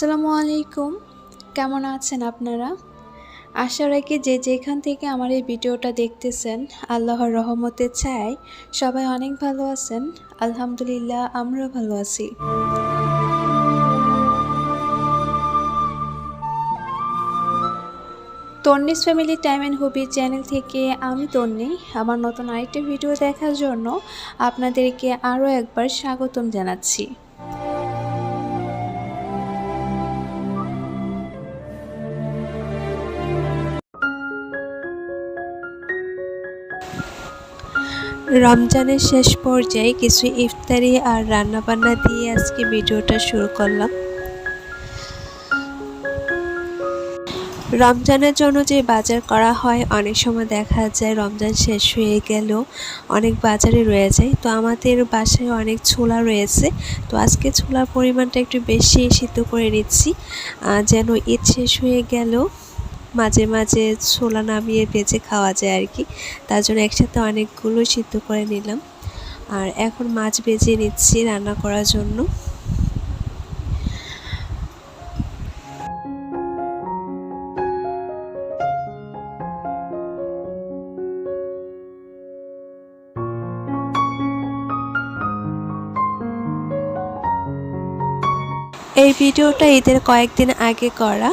আসসালামু আলাইকুম। কেমন আছেন আপনারা? আশা রাখি যে যেখান থেকে আমার এই ভিডিওটা দেখতেছেন, আল্লাহর রহমতে চাই, সবাই অনেক ভালো আছেন। আলহামদুলিল্লাহ আমরা ভালো আছি। তন্নিস family time and hobby channel থেকে আমি তন্নি। আমার নতুন আরেকটি ভিডিও দেখার জন্য আপনাদেরকে আরও একবার স্বাগতম জানাচ্ছি। রমজানের শেষ পর্যায়ে কিছু ইফতারি আর রান্নাবান্না দিয়ে আজকে ভিডিওটা শুরু করলাম। রমজানের জন্য যে বাজার করা হয়, অনেক সময় দেখা যায় রমজান শেষ হয়ে গেলেও অনেক বাজারে রয়ে যায়। তো আমাদের বাসায় অনেক ছোলা রয়েছে। তো আজকে ছোলার পরিমাণটা একটু বেশি সিদ্ধ করে নিচ্ছি। যেন ঈদ শেষ হয়ে গেলেও মাঝে মাঝে ছোলা নামিয়ে বেজে খাওয়া যায় আর কি। তার জন্য একসাথে অনেকগুলো সিদ্ধ করে নিলাম। আর এখন মাছ বেজে নিচ্ছি রান্না করার জন্য। এই ভিডিওটা ঈদের কয়েকদিন আগে করা।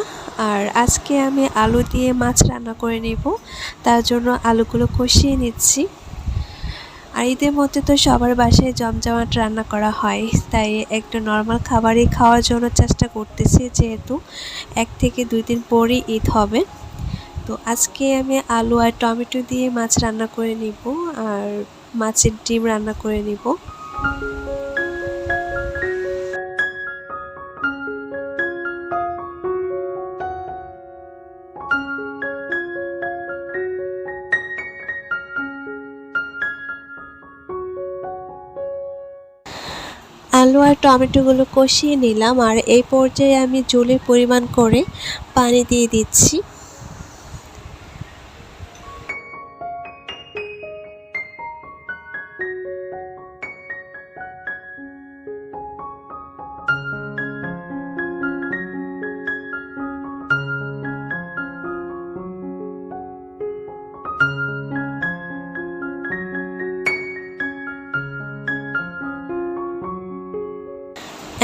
আর আজকে আমি আলু দিয়ে মাছ রান্না করে নেব। তার জন্য আলুগুলো কষিয়ে নিচ্ছি। আর ঈদের মধ্যে তো সবার বাসায় জমজমাট রান্না করা হয়, তাই একটু নর্মাল খাবারই খাওয়ার জন্য চেষ্টা করতেছি যেহেতু এক থেকে দুই দিন পরই ঈদ হবে। তো আজকে আমি আলু আর টমেটো দিয়ে মাছ রান্না করে নিব আর মাছের ডিম রান্না করে নিব। আলু আর টমেটোগুলো কষিয়ে নিলাম আর এই পর্যায়ে আমি জলের পরিমাণ করে পানি দিয়ে দিচ্ছি।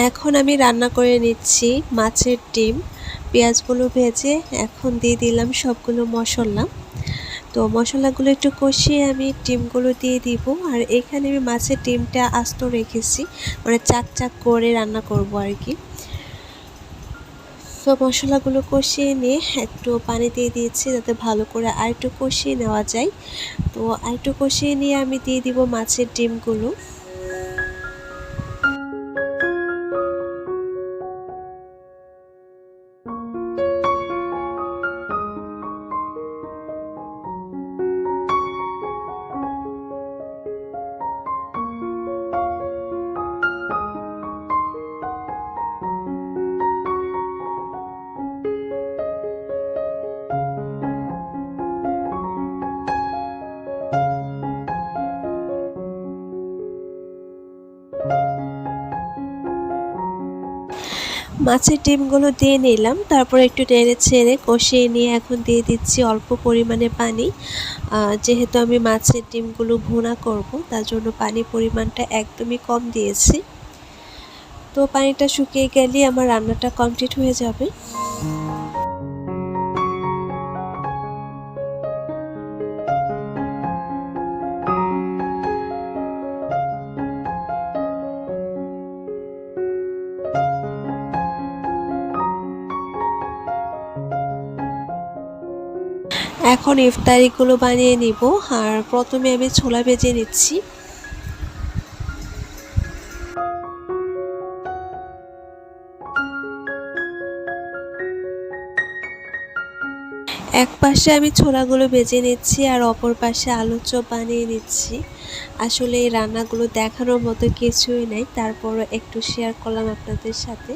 এখন আমি রান্না করে নিচ্ছি মাছের ডিম। পেঁয়াজগুলো ভেজে এখন দিয়ে দিলাম সবগুলো মশলা। তো মশলাগুলো একটু কষিয়ে আমি ডিমগুলো দিয়ে দিব। আর এখানে আমি মাছের ডিমটা আস্ত রেখেছি। মানে চাক চাক করে রান্না করব আর কি। তো মশলাগুলো কষিয়ে নিয়ে একটু পানি দিয়ে দিয়েছি যাতে ভালো করে আর একটু কষিয়ে নেওয়া যায়। তো আর একটু কষিয়ে নিয়ে আমি দিয়ে দিব মাছের ডিমগুলো। মাছের ডিমগুলো দিয়ে নিলাম। তারপর একটু টেনে ছেড়ে কষিয়ে নিয়ে এখন দিয়ে দিচ্ছি অল্প পরিমাণে পানি। যেহেতু আমি মাছের ডিমগুলো ভুনা করব, তার জন্য পানি পরিমাণটা একদমই কম দিয়েছি। তো পানিটা শুকিয়ে গেলেই আমার রান্নাটা কমপ্লিট হয়ে যাবে। এখন ইফতারিগুলো বানিয়ে নিব। আর প্রথমে আমি ছোলা ভেজে নিচ্ছি। এক পাশে আমি ছোলাগুলো ভেজে নিচ্ছি আর অপর পাশে আলু চপ বানিয়ে নিচ্ছি। আসলে এই রান্নাগুলো দেখানোর মতো কিছুই নেই। তারপরও একটু শেয়ার করলাম আপনাদের সাথে।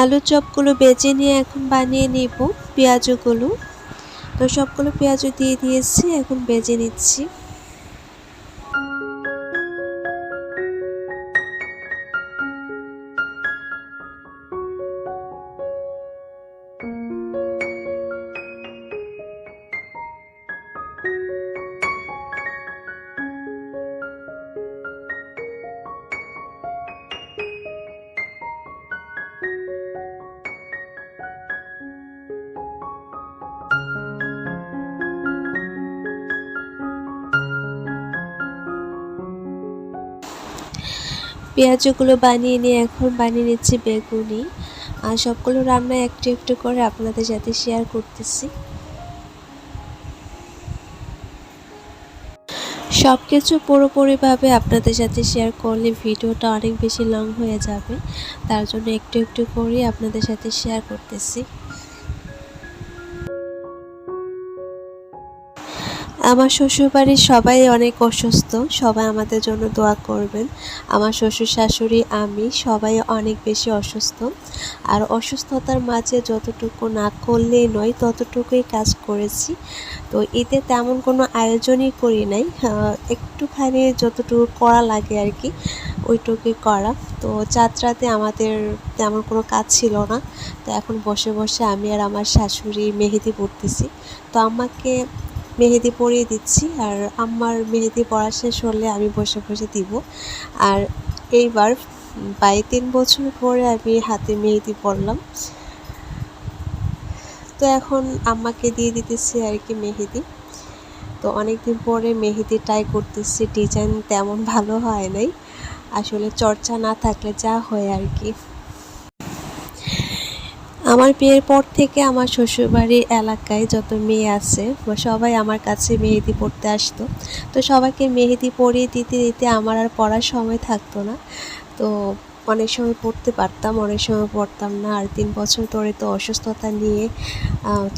আলু চপগুলো বেজে নিয়ে এখন বানিয়ে নেব, পেঁয়াজগুলো। তো সবগুলো পেঁয়াজও দিয়ে দিয়েছি, এখন বেজে নিচ্ছি। পেঁয়াজগুলো বানিয়ে নিয়ে এখন বানিয়ে নিচ্ছি বেগুনি। আর সবগুলো রান্না একটু একটু করে আপনাদের সাথে শেয়ার করতেছি। সব কিছু পুরোপুরিভাবে আপনাদের সাথে শেয়ার করলে ভিডিওটা অনেক বেশি লং হয়ে যাবে। তার জন্য একটু একটু করে আপনাদের সাথে শেয়ার করতেছি। আমার শ্বশুরবাড়ির সবাই অনেক অসুস্থ, সবাই আমাদের জন্য দোয়া করবেন। আমার শ্বশুর শাশুড়ি, আমি সবাই অনেক বেশি অসুস্থ। আর অসুস্থতার মাঝে যতটুকু না করলেই নয়, ততটুকুই কাজ করেছি। তো এতে তেমন কোনো আয়োজনই করি নাই। একটুখানি যতটুকু করা লাগে আর কি, ওইটুকুই করা। তো যাত্রাতে আমাদের তেমন কোনো কাজ ছিল না। তো এখন বসে বসে আমি আর আমার শাশুড়ি মেহেদি পড়তেছি তো আমাকে মেহেদি পরিয়ে দিচ্ছি আর আমার মেহেদি পড়া শেষ হলে আমি বসে বসে দিব। আর এইবার প্রায় তিন বছর পরে আমি হাতে মেহেদি পরলাম। তো এখন আম্মাকে দিয়ে দিতেছি আর কি মেহেদি। তো অনেকদিন পরে মেহেদি ট্রাই করতেছি ডিজাইন তেমন ভালো হয় নাই। আসলে চর্চা না থাকলে যা হয় আর কি। আমার বিয়ের পর থেকে আমার শ্বশুরবাড়ির এলাকায় যত মেয়ে আছে সবাই আমার কাছে মেহেদি পড়তে আসতো। তো সবাইকে মেহেদি পরিয়ে দিতে দিতে আমার আর পড়ার সময় থাকতো না। তো অনেক সময় পড়তে পারতাম, অনেক সময় পড়তাম না। আর তিন বছর ধরে তো অসুস্থতা নিয়ে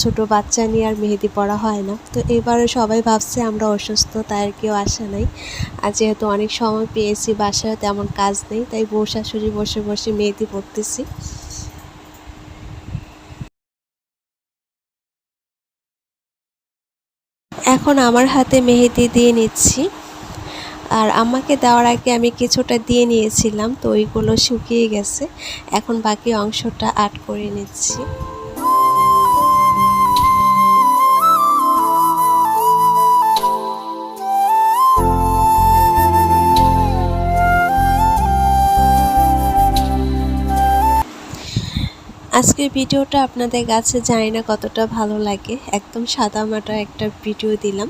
ছোট বাচ্চা নিয়ে আর মেহেদি পড়া হয় না। তো এবারে সবাই ভাবছে আমরা অসুস্থ, তাই আর কেউ আসা নাই। আর যেহেতু অনেক সময় পেয়েছি বাসায় তেমন কাজ নেই, তাই বউ শাশুড়ি বসে বসে মেহেদি পড়তেছি। এখন আমার হাতে মেহেদি দিয়ে নিচ্ছি। আর আমাকে দেওয়ার আগে আমি কিছুটা দিয়ে নিয়েছিলাম, তো ওইগুলো শুকিয়ে গেছে। এখন বাকি অংশটা আট করে নিচ্ছি। আজকের ভিডিওটা আপনাদের কাছে জানি না কতটা ভালো লাগে। একদম সাদামাটা একটা ভিডিও দিলাম।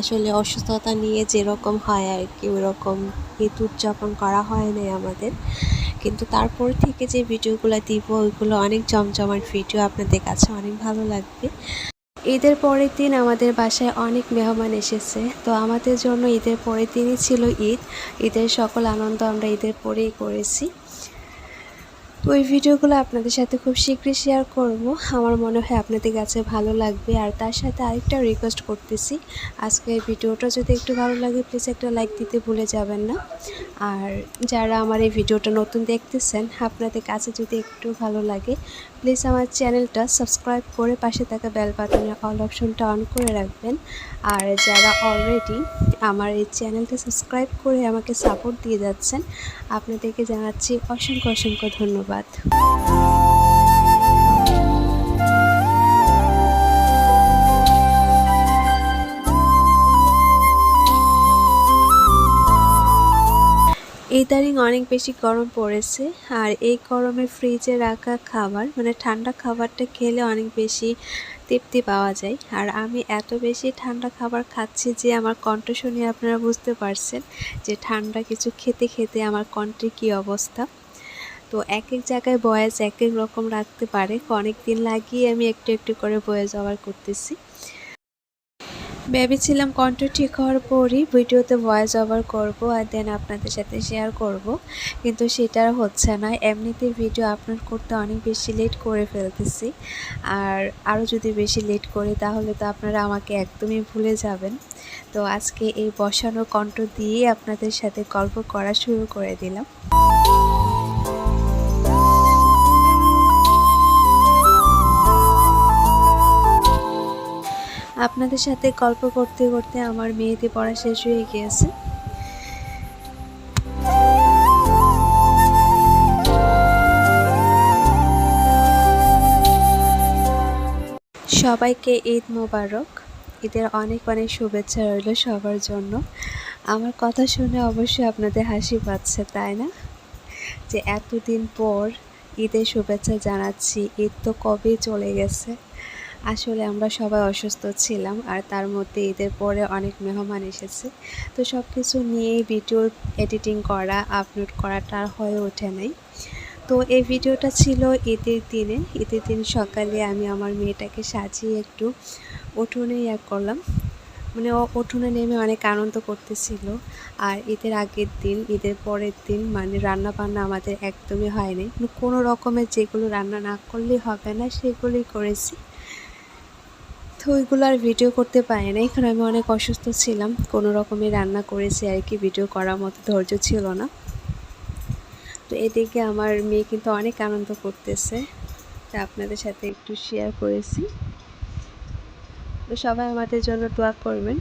আসলে অসুস্থতা নিয়ে যেরকম হয় আর কি, ওরকম ঈদ উদযাপন করা হয় নাই আমাদের। কিন্তু তারপর থেকে যে ভিডিওগুলো দিব, ওইগুলো অনেক জমজমাট ভিডিও আপনাদের কাছে অনেক ভালো লাগবে। ঈদের পরের দিন আমাদের বাসায় অনেক মেহমান এসেছে। তো আমাদের জন্য ঈদের পরের দিনই ছিল ঈদ। ঈদের সকল আনন্দ আমরা ঈদের পরেই করেছি। ওই ভিডিওগুলো আপনাদের সাথে খুব শীঘ্রই শেয়ার করব। আমার মনে হয় আপনাদের কাছে ভালো লাগবে। আর তার সাথে আরেকটা রিকোয়েস্ট করতেছি। আজকে ভিডিওটা যদি একটু ভালো লাগে প্লিজ একটা লাইক দিতে ভুলে যাবেন না। আর যারা আমার এই ভিডিওটা নতুন দেখতেছেন, আপনাদের কাছে যদি একটু ভালো লাগে প্লিজ আমার চ্যানেলটা সাবস্ক্রাইব করে পাশে থাকা বেল বাটনের অল অপশনটা অন করে রাখবেন। আর যারা অলরেডি আমার এই চ্যানেলটা সাবস্ক্রাইব করে আমাকে সাপোর্ট দিয়ে যাচ্ছেন, আপনাদেরকে জানাচ্ছি অসংখ্য অসংখ্য ধন্যবাদ। ইদানিং অনেক বেশি গরম পড়েছে, আর এই গরমে ফ্রিজে রাখা খাবার মানে ঠান্ডা খাবারটা খেলে অনেক বেশি তৃপ্তি পাওয়া যায়। আর আমি এত বেশি ঠান্ডা খাবার খাচ্ছি যে আমার কণ্ঠ শুনে আপনারা বুঝতে পারছেন যে ঠান্ডা কিছু খেতে খেতে আমার কণ্ঠের কী অবস্থা। তো এক এক জায়গায় বয়েস এক এক রকম রাখতে পারে অনেক দিন লাগিয়ে আমি একটু একটু করে বয়েস ওভার করতেছি। ভেবেছিলাম কণ্ঠ ঠিক হওয়ার পরই ভিডিওতে ভয়েস ওভার করব আর দেন আপনাদের সাথে শেয়ার করব। কিন্তু সেটা হচ্ছে না। এমনিতে ভিডিও আপলোড করতে অনেক বেশি লেট করে ফেলতেছি। আর আরও যদি বেশি লেট করি, তাহলে তো আপনারা আমাকে একদমই ভুলে যাবেন। তো আজকে এই বসানো কণ্ঠ দিয়ে আপনাদের সাথে গল্প করা শুরু করে দিলাম। আপনাদের সাথে গল্প করতে করতে আমার মেয়েতে পড়া শেষ হয়ে গিয়েছে। সবাইকে ঈদ মোবারক। ঈদের অনেক অনেক শুভেচ্ছা রইল সবার জন্য। আমার কথা শুনে অবশ্যই আপনাদের হাসি পাচ্ছে, তাই না? যে এতদিন পর ঈদের শুভেচ্ছা জানাচ্ছি, ঈদ তো কবেই চলে গেছে? আসলে আমরা সবাই অসুস্থ ছিলাম আর তার মধ্যে ঈদের পরে অনেক মেহমান এসেছে। তো সব কিছু নিয়েই ভিডিও এডিটিং করা, আপলোড করাটা আর হয়ে ওঠে নাই। তো এই ভিডিওটা ছিল ঈদের দিনে। ঈদের দিন সকালে আমি আমার মেয়েটাকে সাজিয়ে একটু উঠোনে ইয়া করলাম। মানে উঠোনে নেমে অনেক আনন্দ করতেছিল। আর ঈদের আগের দিন, ঈদের পরের দিন মানে রান্না বান্না আমাদের একদমই হয়নি। মানে কোনো রকমের যেগুলো রান্না না করলেই হবে না, সেগুলোই করেছি। তো ওইগুলো আর ভিডিও করতে পারি না এখানে আমি অনেক অসুস্থ ছিলাম। কোনো রকমে রান্না করেছি আর কি ভিডিও করার মতো ধৈর্য ছিল না। তো এদিকে আমার মেয়ে কিন্তু অনেক আনন্দ করতেছে। তা আপনাদের সাথে একটু শেয়ার করেছি। তো সবাই আমাদের জন্য দোয়া করবেন।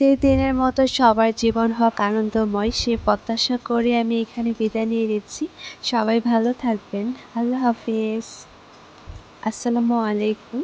ঈদের দিনের মতো সবার জীবন হোক আনন্দময়, সে প্রত্যাশা করে আমি এখানে বিদায় নিয়ে নিচ্ছি। সবাই ভালো থাকবেন। আল্লাহ হাফিজ। আসসালামু আলাইকুম।